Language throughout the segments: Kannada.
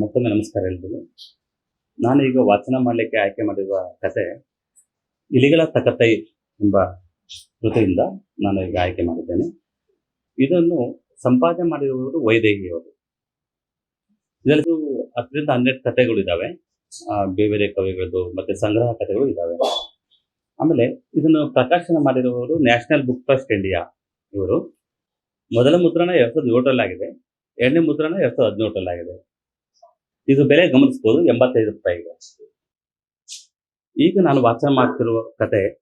ಮತ್ತೊಮ್ಮೆ ನಮಸ್ಕಾರ ಹೇಳ್ತೀನಿ. ನಾನು ಈಗ ವಾಚನ ಮಾಡಲಿಕ್ಕೆ ಆಯ್ಕೆ ಮಾಡಿರುವ ಕತೆ ಇಲಿಗಳ ತಕತೈ ಎಂಬ ಕೃತಿಯಿಂದ ನಾನು ಈಗ ಆಯ್ಕೆ ಮಾಡಿದ್ದೇನೆ. ಇದನ್ನು ಸಂಪಾದನೆ ಮಾಡಿರುವುದು ವೈದೇಹಿಯವರು. ಇದರಲ್ಲಿ ಹತ್ತರಿಂದ ಹನ್ನೆರಡು ಕಥೆಗಳು ಇದ್ದಾವೆ ಬೇರೆ ಬೇರೆ ಕವಿಗಳದ್ದು ಮತ್ತೆ ಸಂಗ್ರಹ ಕಥೆಗಳು ಇದ್ದಾವೆ ಆಮೇಲೆ ಇದನ್ನು ಪ್ರಕಾಶನ ಮಾಡಿರುವವರು ನ್ಯಾಷನಲ್ ಬುಕ್ ಟ್ರಸ್ಟ್ ಇಂಡಿಯಾ ಇವರು. ಮೊದಲ ಮುದ್ರಣ ಎರಡ್ ಸಾವಿರದ ಏಳರಲ್ಲಾಗಿದೆ ಎರಡನೇ ಮುದ್ರಣ ಎರಡ್ ಸಾವಿರದ ಹದಿನೇಳರಲ್ಲಾಗಿದೆ ಇದು ಬೆಲೆ ಗಮನಿಸಬಹುದು ಎಂಬತ್ತೈದು ರೂಪಾಯಿ ಈಗ ನಾನು ವಾಚನ ಮಾಡ್ತಿರುವ ಕತೆ,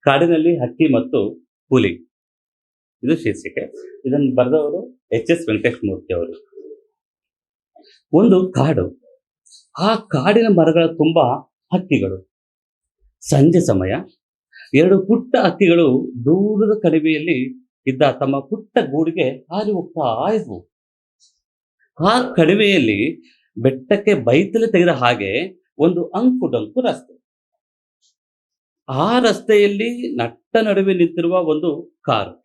ಕಾಡಿನಲ್ಲಿ ಹಕ್ಕಿ ಮತ್ತು ಹುಲಿ. ಇದು ಶೀರ್ಷಿಕೆ. ಇದನ್ನು ಬರೆದವರು ಎಚ್ ಎಸ್ ವೆಂಕಟೇಶ್ ಮೂರ್ತಿ ಅವರು. ಒಂದು ಕಾಡು. ಆ ಕಾಡಿನ ಮರಗಳ ತುಂಬಾ ಹಕ್ಕಿಗಳು. ಸಂಜೆ ಸಮಯ. ಎರಡು ಪುಟ್ಟ ಹಕ್ಕಿಗಳು ದೂರದ ಕಣಿವೆಯಲ್ಲಿ ಇದ್ದ ತಮ್ಮ ಪುಟ್ಟ ಗೂಡಿಗೆ ಹಾರಿ ಹೋಗ್ತಾ ಇದ್ವು ಆ ಕಣಿವೆಯಲ್ಲಿ ಬೆಟ್ಟಕ್ಕೆ ಬೈತಲೆ ತೆಗೆದ ಹಾಗೆ ಒಂದು ಅಂಕುಡಂಕು ರಸ್ತೆ. ಆ ರಸ್ತೆಯಲ್ಲಿ ನಟ್ಟ ನಡುವೆ ನಿಂತಿರುವ ಒಂದು ಕಾರು.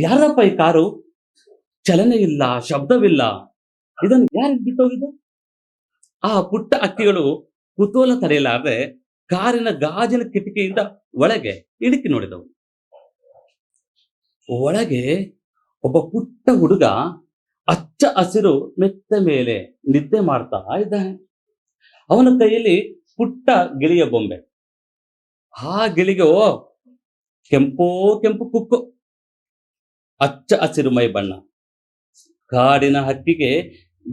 ಯಾರಪ್ಪ ಈ ಕಾರು? ಚಲನೆ ಇಲ್ಲ, ಶಬ್ದವಿಲ್ಲ. ಇದನ್ನು ಯಾರು ಬಿಟ್ಟೋಗಿದ್ದು ಆ ಪುಟ್ಟ ಅಕ್ಕಿಗಳು ಕುತೂಹಲ ತಡೆಯಲಾರದೆ ಕಾರಿನ ಗಾಜಿನ ಕಿಟಕಿಯಿಂದ ಒಳಗೆ ಇಡುಕಿ ನೋಡಿದವು. ಒಳಗೆ ಒಬ್ಬ ಪುಟ್ಟ ಹುಡುಗ ಅಚ್ಚ ಹಸಿರು ಮೆತ್ತ ಮೇಲೆ ನಿದ್ದೆ ಮಾಡ್ತಾ ಇದ್ದಾನೆ. ಅವನ ಕೈಯಲ್ಲಿ ಪುಟ್ಟ ಗಿಳಿಯ ಬೊಂಬೆ. ಆ ಗಿಳಿಗೆ, ಓ, ಕೆಂಪೋ ಕೆಂಪು ಕುಕ್ಕು. ಅಚ್ಚ ಹಸಿರು ಮೈ ಬಣ್ಣ. ಕಾಡಿನ ಹಕ್ಕಿಗೆ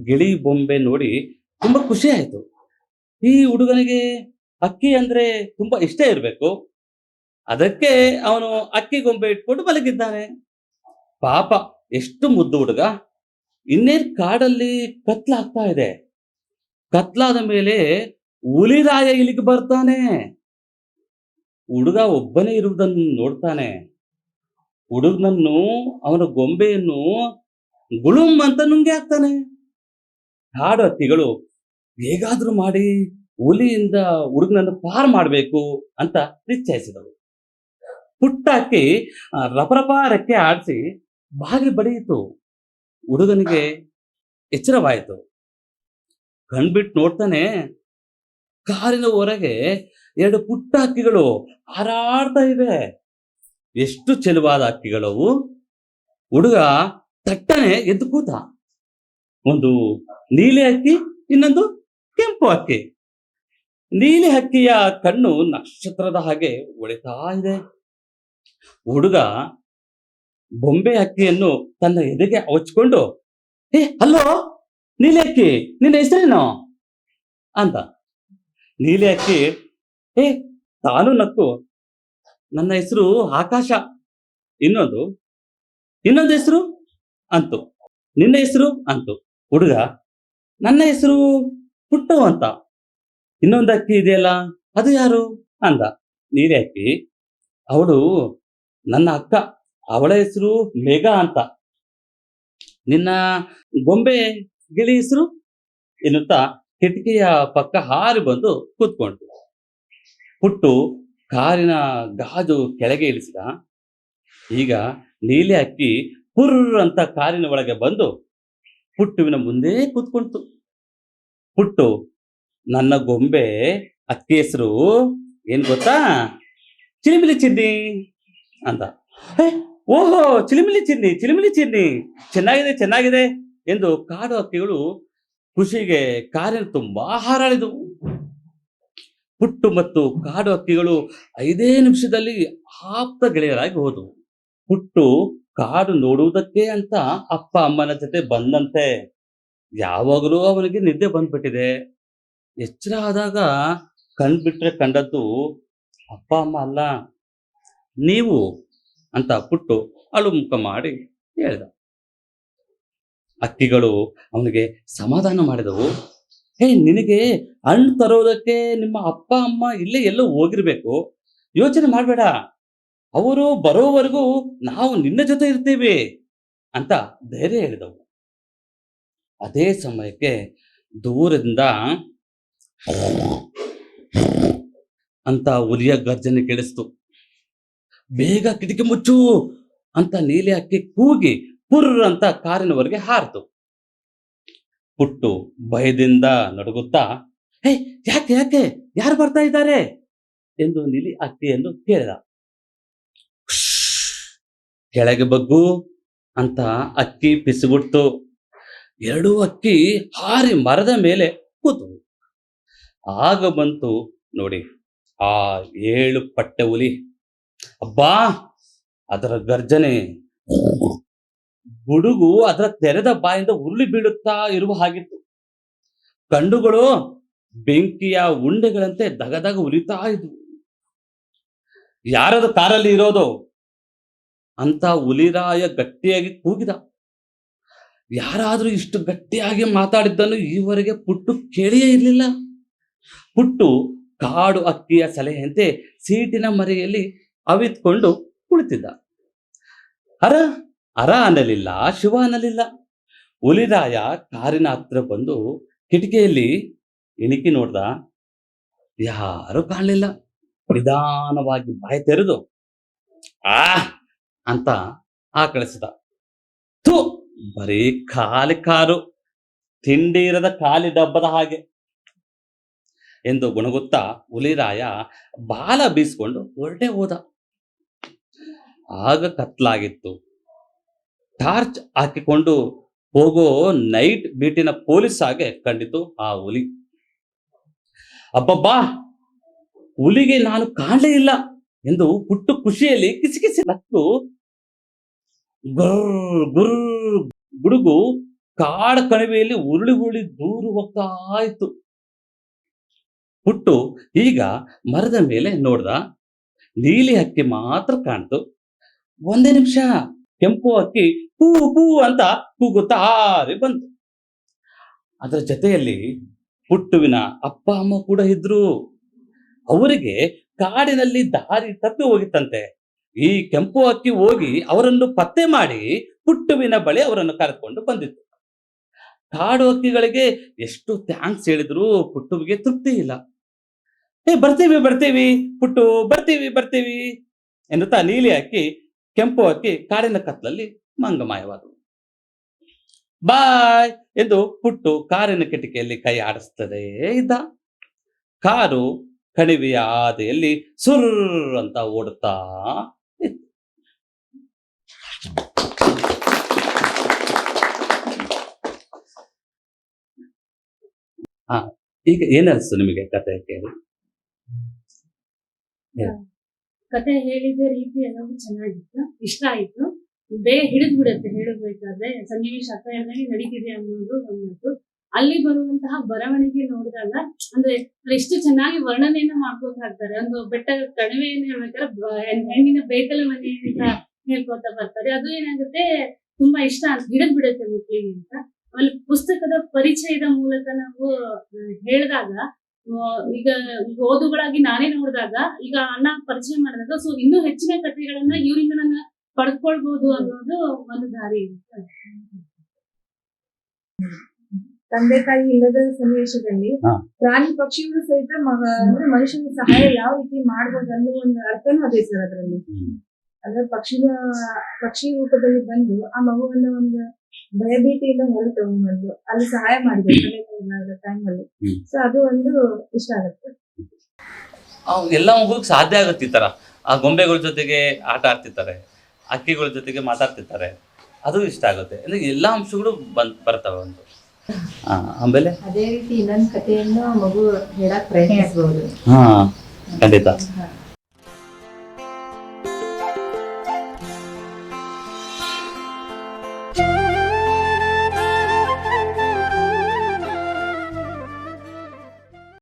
ಗಿಳಿ ಬೊಂಬೆ ನೋಡಿ ತುಂಬಾ ಖುಷಿ ಆಯ್ತು. ಈ ಹುಡುಗನಿಗೆ ಅಕ್ಕಿ ಅಂದ್ರೆ ತುಂಬಾ ಇಷ್ಟ ಇರಬೇಕು. ಅದಕ್ಕೆ ಅವನು ಅಕ್ಕಿ ಗೊಂಬೆ ಇಟ್ಕೊಂಡು ಮಲಗಿದ್ದಾನೆ. ಪಾಪ, ಎಷ್ಟು ಮುದ್ದು ಹುಡುಗ. ಇನ್ನೇನ್ ಕಾಡಲ್ಲಿ ಕತ್ಲಾಗ್ತಾ ಇದೆ? ಕತ್ಲಾದ ಮೇಲೆ ಹುಲಿರಾಯ ಇಲ್ಲಿಗೆ ಬರ್ತಾನೆ. ಹುಡುಗ ಒಬ್ಬನೇ ಇರುವುದನ್ನು ನೋಡ್ತಾನೆ. ಹುಡುಗನನ್ನು, ಅವನ ಗೊಂಬೆಯನ್ನು ಗುಳುಮ್ ಅಂತ ನುಂಗಿ ಹಾಕ್ತಾನೆ. ಕಾಡು ಹತ್ತಿಗಳು ಹೇಗಾದ್ರೂ ಮಾಡಿ ಹುಲಿಯಿಂದ ಹುಡುಗನನ್ನು ಪಾರ್ ಮಾಡಬೇಕು ಅಂತ ನಿಶ್ಚಯಿಸಿದವು ಪುಟ್ಟಾಕಿ ರಪರಪ ರೆಕ್ಕೆ ಆಡಿಸಿ ಬಾಗಿ ಬಡಿಯಿತು. ಹುಡುಗನಿಗೆ ಎಚ್ಚರವಾಯಿತು. ಕಣ್ಬಿಟ್ಟು ನೋಡ್ತಾನೆ ಕಾರಿನ ಹೊರಗೆ ಎರಡು ಪುಟ್ಟ ಹಕ್ಕಿಗಳು ಹಾರಾಡ್ತಾ ಇವೆ. ಎಷ್ಟು ಚೆಲುವಾದ ಹಕ್ಕಿಗಳವು ಹುಡುಗ ತಟ್ಟನೆ ಎದ್ದು ಕೂತ. ಒಂದು ನೀಲಿ ಹಕ್ಕಿ ಇನ್ನೊಂದು ಕೆಂಪು ಹಕ್ಕಿ ನೀಲಿ ಹಕ್ಕಿಯ ಕಣ್ಣು ನಕ್ಷತ್ರದ ಹಾಗೆ ಒಳಿತಾ ಇದೆ. ಹುಡುಗ ಬೊಂಬೆ ಅಕ್ಕಿಯನ್ನು ತನ್ನ ಎದೆಗೆ ಹಚ್ಕೊಂಡು ಏ ಹಲೋ ನೀಲಿ ಅಕ್ಕಿ, ನಿನ್ನ ಹೆಸರೇನು? ಅಂತ. ನೀಲಿ ಅಕ್ಕಿ ಏ ತಾನು ನಕ್ಕು, ನನ್ನ ಹೆಸರು ಆಕಾಶ, ಇನ್ನೊಂದು ಇನ್ನೊಂದು ಹೆಸರು? ಅಂತು. ನಿನ್ನ ಹೆಸರು? ಅಂತು. ಹುಡುಗ, ನನ್ನ ಹೆಸರು ಪುಟ್ಟು ಅಂತ. ಇನ್ನೊಂದು ಅಕ್ಕಿ ಇದೆಯಲ್ಲ, ಅದು ಯಾರು? ಅಂದ. ನೀಲಿ ಅಕ್ಕಿ, ಅವಳು ನನ್ನ ಅಕ್ಕ. ಅವಳ ಹೆಸರು ಮೇಘ ಅಂತ. ನಿನ್ನ ಗೊಂಬೆ ಗಿಳಿ ಹೆಸರು ಎನ್ನುತ್ತಾ ಕಿಟಕಿಯ ಪಕ್ಕ ಹಾರಿ ಬಂದು ಕೂತ್ಕೊಂಡ್ರು ಪುಟ್ಟು ಕಾರಿನ ಗಾಜು ಕೆಳಗೆ ಇಳಿಸಿದ. ಈಗ ನೀಲಿ ಅಕ್ಕಿ ಪುರ್ರ ಅಂತ ಕಾರಿನ ಒಳಗೆ ಬಂದು ಪುಟ್ಟುವಿನ ಮುಂದೆ ಕೂತ್ಕೊಂತು ಪುಟ್ಟು ನನ್ನ ಗೊಂಬೆ ಅಕ್ಕಿ ಹೆಸರು ಏನ್ ಗೊತ್ತಾ? ಚಿಲಿಮಿಲಿ ಚಿನ್ನಿ ಅಂತ. "ಏ, ಓಹೋ, ಚಿಲಿಮಿಲಿ ಚಿನ್ನಿ ಚಿಲಿಮಿಲಿ ಚಿನ್ನಿ. ಚೆನ್ನಾಗಿದೆ ಚೆನ್ನಾಗಿದೆ ಎಂದು ಕಾಡು ಹಕ್ಕಿಗಳು ಖುಷಿಗೆ ಕಾರಿನ ತುಂಬಾ ಹಾರಾಡಿದವು ಪುಟ್ಟು ಮತ್ತು ಕಾಡು ಹಕ್ಕಿಗಳು ಐದೇ ನಿಮಿಷದಲ್ಲಿ ಆಪ್ತ ಗೆಳೆಯರಾಗಿ ಹೋದವು. ಪುಟ್ಟು ಕಾಡು ನೋಡುವುದಕ್ಕೆ ಅಂತ ಅಪ್ಪ, ಅಮ್ಮನ ಜೊತೆ ಬಂದಂತೆ ಯಾವಾಗಲೂ ಅವನಿಗೆ ನಿದ್ದೆ ಬಂದ್ಬಿಟ್ಟಿದೆ. ಎಚ್ಚರ ಆದಾಗ ಕಣ್ಬಿಟ್ರೆ ಕಂಡದ್ದು, ಅಪ್ಪ, ಅಮ್ಮ ಅಲ್ಲ, ನೀವು ಅಂತ ಪುಟ್ಟು ಅಳು ಮುಖ ಮಾಡಿ ಹೇಳ್ದ. ಅಕ್ಕಿಗಳು ಅವನಿಗೆ ಸಮಾಧಾನ ಮಾಡಿದವು. ಹೇ, ನಿನಗೆ ಹಣ್ಣು ತರೋದಕ್ಕೆ ನಿಮ್ಮ ಅಪ್ಪ, ಅಮ್ಮ ಇಲ್ಲೇ ಎಲ್ಲೋ ಹೋಗಿರ್ಬೇಕು. ಯೋಚನೆ ಮಾಡಬೇಡ. ಅವರು ಬರೋವರೆಗೂ ನಾವು ನಿನ್ನ ಜೊತೆ ಇರ್ತೀವಿ ಅಂತ ಧೈರ್ಯ ಹೇಳಿದವು. ಅದೇ ಸಮಯಕ್ಕೆ ದೂರದಿಂದ ಅಂತ ಹುಲಿಯ ಗರ್ಜನೆ ಕೇಳಿಸ್ತು. ಬೇಗ ಕಿಟಕಿ ಮುಚ್ಚು ಅಂತ ನೀಲಿ ಅಕ್ಕಿ ಕೂಗಿ ಪುರ್ ಅಂತ ಕಾರಿನವರೆಗೆ ಹಾರಿತು. ಪುಟ್ಟು ಭಯದಿಂದ ನಡುಗುತ್ತಾ ಹೇ ಯಾಕೆ ಯಾಕೆ ಯಾರು ಬರ್ತಾ ಇದ್ದಾರೆ? ಎಂದು ನೀಲಿ ಅಕ್ಕಿಯನ್ನು ಕೇಳಿದ. "ಶ್ಶ್, ಕೆಳಗೆ ಬಗ್ಗು ಅಂತ ಅಕ್ಕಿ ಪಿಸಿಬಿಡ್ತು ಎರಡೂ ಅಕ್ಕಿ ಹಾರಿ ಮರದ ಮೇಲೆ ಕೂತು. ಆಗ ಬಂತು ನೋಡಿ ಆ ಏಳು ಪಟ್ಟೆ ಹುಲಿ. ಅಬ್ಬಾ, ಅದರ ಗರ್ಜನೆ. ಗುಡುಗು ಅದರ ತೆರೆದ ಬಾಯಿಂದ ಉರುಳಿ ಬೀಳುತ್ತಾ ಇರುವ ಹಾಗಿತ್ತು. ಕಂಡುಗಳು ಬೆಂಕಿಯ ಉಂಡೆಗಳಂತೆ ದಗದಗ ಉರಿತಾ ಇದ್ವು. ಯಾರದು ಕಾರಲ್ಲಿ ಇರೋದು? ಅಂತ ಉಲಿರಾಯ ಗಟ್ಟಿಯಾಗಿ ಕೂಗಿದ. ಯಾರಾದ್ರೂ ಇಷ್ಟು ಗಟ್ಟಿಯಾಗಿ ಮಾತಾಡಿದ್ದನ್ನು ಈವರೆಗೆ ಪುಟ್ಟು ಕೇಳಿಯೇ ಇರಲಿಲ್ಲ. ಪುಟ್ಟು ಕಾಡು ಅಕ್ಕಿಯ ಸಲಹೆಯಂತೆ ಸೀಟಿನ ಮರೆಯಲ್ಲಿ ಅವಿತ್ಕೊಂಡು ಕುಳಿತಿದ್ದ. ಅರ ಅರ ಅನ್ನಲಿಲ್ಲ, ಶಿವ ಅನ್ನಲಿಲ್ಲ. ಹುಲಿರಾಯ ಕಾರಿನ ಹತ್ರ ಬಂದು ಕಿಟಕಿಯಲ್ಲಿ ಇಣಿಕಿ ನೋಡ್ದ. ಯಾರು ಕಾಣಲಿಲ್ಲ. ನಿಧಾನವಾಗಿ ಬಾಯಿ ತೆರೆದು, ಆ! ಅಂತ ಆಕಳಿಸಿದ. ತು ಬರೀ ಖಾಲಿ ಕಾರು. ತಿಂಡಿ ಇರದ ಖಾಲಿ ಡಬ್ಬದ ಹಾಗೆ ಎಂದು ಗುಣಗುತ್ತಾ ಹುಲಿರಾಯ ಬಾಲ ಬೀಸ್ಕೊಂಡು ಹೊರಟೆ ಹೋದ. ಆಗ ಕತ್ಲಾಗಿತ್ತು ಟಾರ್ಚ್ ಹಾಕಿಕೊಂಡು ಹೋಗೋ ನೈಟ್ ಬೀಟಿನ ಪೊಲೀಸ್ ಹಾಗೆ ಕಂಡಿತು ಆ ಹುಲಿ. ಅಬ್ಬಬ್ಬಾ! ಹುಲಿಗೆ ನಾನು ಕಾಣಲೇ ಇಲ್ಲ ಎಂದು ಪುಟ್ಟು ಖುಷಿಯಲ್ಲಿ ಕಿಸಿಕಿಸಿ ನಕ್ಕು. ಗುರ್ ಗುರ್ ಗುಡುಗು ಕಾಡ ಕಣಿವೆಯಲ್ಲಿ ಉರುಳಿ ಉರುಳಿ ದೂರು ಹೋಗ್ತಾ ಇತ್ತು. ಪುಟ್ಟು ಈಗ ಮರದ ಮೇಲೆ ನೋಡ್ದ. ನೀಲಿ ಹಕ್ಕಿ ಮಾತ್ರ ಕಾಣ್ತು. ಒಂದೇ ನಿಮಿಷ. ಕೆಂಪು ಹಕ್ಕಿ ಹೂ ಹೂ ಅಂತ ಕೂಗುತ್ತಾ ಬಂತು. ಅದರ ಜೊತೆಯಲ್ಲಿ ಪುಟ್ಟುವಿನ ಅಪ್ಪ, ಅಮ್ಮ ಕೂಡ ಇದ್ರು. ಅವರಿಗೆ ಕಾಡಿನಲ್ಲಿ ದಾರಿ ತಪ್ಪಿ ಹೋಗಿತ್ತಂತೆ. ಈ ಕೆಂಪು ಹಕ್ಕಿ ಹೋಗಿ ಅವರನ್ನು ಪತ್ತೆ ಮಾಡಿ ಪುಟ್ಟುವಿನ ಬಳಿ ಅವರನ್ನು ಕರೆದುಕೊಂಡು ಬಂದಿತ್ತು. ಕಾಡು ಹಕ್ಕಿಗಳಿಗೆ ಎಷ್ಟು ಥ್ಯಾಂಕ್ಸ್ ಹೇಳಿದ್ರು ಪುಟ್ಟುವಿಗೆ ತೃಪ್ತಿ ಇಲ್ಲ. ಏ, ಬರ್ತೀವಿ ಬರ್ತೀವಿ ಪುಟ್ಟು ಬರ್ತೀವಿ ಬರ್ತೀವಿ ಎನ್ನುತ್ತಾ ನೀಲಿ ಹಕ್ಕಿ ಕೆಂಪು ಹಕ್ಕಿ ಕಾಡಿನ ಕತ್ತಲಲ್ಲಿ ಮಂಗಮಾಯವಾದವು. ಬಾಯ್ ಎಂದು ಪುಟ್ಟು ಕಾರಿನ ಕಿಟಕಿಯಲ್ಲಿ ಕೈ ಆಡಿಸ್ತದೇ ಇದ್ದ. ಕಾರು ಕಣಿವೆಯ ಹಾದಿಯಲ್ಲಿ ಸುರ್ ಅಂತ ಓಡುತ್ತಾ ಇತ್ತು. ಹಾ ಈಗ ಏನಿಸ್ತು ನಿಮಗೆ ಕತೆ ಕೇಳಿ? ಕತೆ ಹೇಳಿದ ರೀತಿ ಎಲ್ಲವೂ ಚೆನ್ನಾಗಿತ್ತು. ಇಷ್ಟ ಆಯ್ತು. ಬೇಗ ಹಿಡಿದು ಬಿಡುತ್ತೆ ಹೇಳಬೇಕಾದ್ರೆ. ಸನ್ನಿವೇಶ ಹೇಳ್ದಂಗೆ ನಡೀತಿದೆ ಅನ್ನೋದು ಒಂದು ಅಲ್ಲಿ ಬರುವಂತಹ ಬರವಣಿಗೆ ನೋಡಿದಾಗ, ಅಂದ್ರೆ ಎಷ್ಟು ಚೆನ್ನಾಗಿ ವರ್ಣನೆಯನ್ನ ಮಾಡ್ಕೋತಾ ಹಾಕ್ತಾರೆ ಒಂದು ಬೆಟ್ಟ ಕಣಿವೆಯನ್ನು ಹೇಳ್ಬೇಕಾದ್ರೆ ಹೆಣ್ಣಿನ ಬೇಕಲ ಮನೆ ಅಂತ ಹೇಳ್ಕೊತಾ ಬರ್ತಾರೆ. ಅದು ಏನಾಗುತ್ತೆ, ತುಂಬಾ ಇಷ್ಟ ಗಿಡದ್ ಹಿಡಿದು ಬಿಡುತ್ತೆ ಮಕ್ಕಳಿಗೆ ಅಂತ. ಆಮೇಲೆ ಪುಸ್ತಕದ ಪರಿಚಯದ ಮೂಲಕ ನಾವು ಹೇಳಿದಾಗ ಈಗ ಓದುಗಳಾಗಿ ನಾನೇ ನೋಡಿದಾಗ ಈಗ ಅಣ್ಣ ಪರಿಚಯ ಮಾಡಿದಾಗ ಸೊ ಇನ್ನೂ ಹೆಚ್ಚಿನ ಕಥೆಗಳನ್ನ ಇವರಿಂದ ನನ್ನ ಪಡ್ಕೊಳ್ಬಹುದು ಅನ್ನೋದು ಒಂದು ದಾರಿ ತಂದೆ ತಾಯಿ ಇಲ್ಲದ ಸನ್ನಿವೇಶದಲ್ಲಿ. ಪ್ರಾಣಿ ಪಕ್ಷಿಗಳು ಸಹಿತ ಅಂದ್ರೆ ಮನುಷ್ಯನ ಸಹಾಯ ಯಾವ ರೀತಿ ಮಾಡ್ಬೋದು ಅನ್ನೋ ಒಂದು ಅರ್ಥನೂ ಅದೇ ಸರ್ ಅದರಲ್ಲಿ. ಅಂದ್ರೆ ಪಕ್ಷಿನ ಪಕ್ಷಿ ರೂಪದಲ್ಲಿ ಬಂದು ಆ ಮಗುವನ್ನ ಒಂದು ಭಯಭೀತಿಯಿಂದ ಹೊರ ತಗೊಂಡ್ಬಂದು ಅಲ್ಲಿ ಸಹಾಯ ಮಾಡಿದ್ರು ಟೈಮಲ್ಲಿ ಸೊ ಅದು ಒಂದು ಇಷ್ಟ ಆಗುತ್ತೆ. ಎಲ್ಲ ಮಗುಗೆ ಸಾಧ್ಯ ಆಗುತ್ತೆ ಈ ತರ. ಆ ಗೊಂಬೆಗಳ ಜೊತೆಗೆ ಆಟ ಆಡ್ತಿರ್ತಾರೆ ಅಕ್ಕಿಗಳ ಜೊತೆಗೆ ಮಾತಾಡ್ತಿರ್ತಾರೆ. ಅದು ಇಷ್ಟ ಆಗುತ್ತೆ. ಅಂದ್ರೆ ಎಲ್ಲಾ ಅಂಶಗಳು ಬಂದ್ ಬರ್ತವೆ ಒಂದು. ಆ, ಆಮೇಲೆ? ಅದೇ ರೀತಿ ಇನ್ನೊಂದು ಕಥೆಯನ್ನು ಮಗು ಹೇಳಕ್ ಪ್ರಯತ್ನಿಸಬಹುದು ಹಾ ಖಂಡಿತ. ಹಾ.